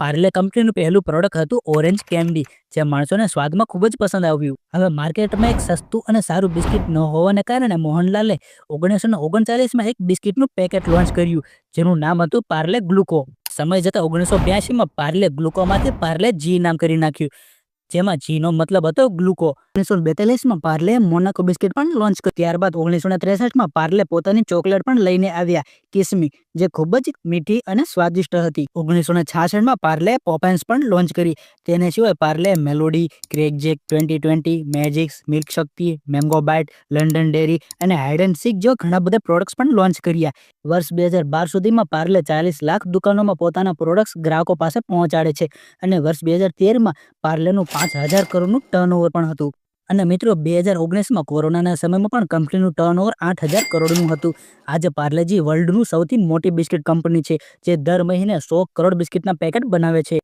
પાર્લે કંપનીનું પહેલું પ્રોડક્ટ હતું ઓરેન્જ કેન્ડી, જે માણસોને સ્વાદમાં ખૂબ જ પસંદ આવ્યું. હવે માર્કેટમાં એક સસ્તું અને સારું બિસ્કિટ ન હોવાને કારણે મોહનલાલે ઓગણીસો ને ઓગણચાલીસમાં એક બિસ્કિટનું પેકેટ લોન્ચ કર્યું, જેનું નામ હતું પાર્લે ગ્લુકો. સમય જતાં ઓગણીસો બ્યાસીમાં પાર્લે ગ્લુકોમાંથી પાર્લે જી નામ કરી નાખ્યું, જેમાં જીનો મતલબ હતો ગ્લુકો. ઓગણીસો બેતાલીસમાં પાર્લે મોનાકો બિસ્કિટ પણ લોન્ચ કર્યું. ત્યારબાદ ઓગણીસો ત્રેસઠમાં પાર્લે પોતાની ચોકલેટ પણ લઈને આવ્યા, કિસમી. જે ખૂબ જ મીઠી અને સ્વાદિષ્ટ હતી. ઓગણીસો ને છાસઠમાં પાર્લે પોપેન્સ પણ લોન્ચ કરી. તેને સિવાય Parle, melody Krackjack twenty twenty, Magix, milk Shakti, mango bite, London dairy અને હાઇડ એન્ડ સિક જેવા ઘણા બધા પ્રોડક્ટ્સ પણ લોન્ચ કર્યા. વર્ષ બે હજાર બાર સુધીમાં પાર્લે ચાલીસ લાખ દુકાનોમાં પોતાના પ્રોડક્ટ્સ ગ્રાહકો પાસે પહોંચાડે છે અને વર્ષ બે હજાર તેરમાં પાર્લેનું પાંચ હજાર કરોડનું ટર્નઓવર પણ હતું. અને મિત્રો, બે હજાર ઓગણીસમાં કોરોનાના સમયમાં પણ કંપનીનું ટર્નઓવર આઠ હજાર કરોડનું હતું. આજે પાર્લેજી વર્લ્ડનું સૌથી મોટી બિસ્કિટ કંપની છે, જે દર મહિને સો કરોડ બિસ્કિટના પેકેટ બનાવે છે.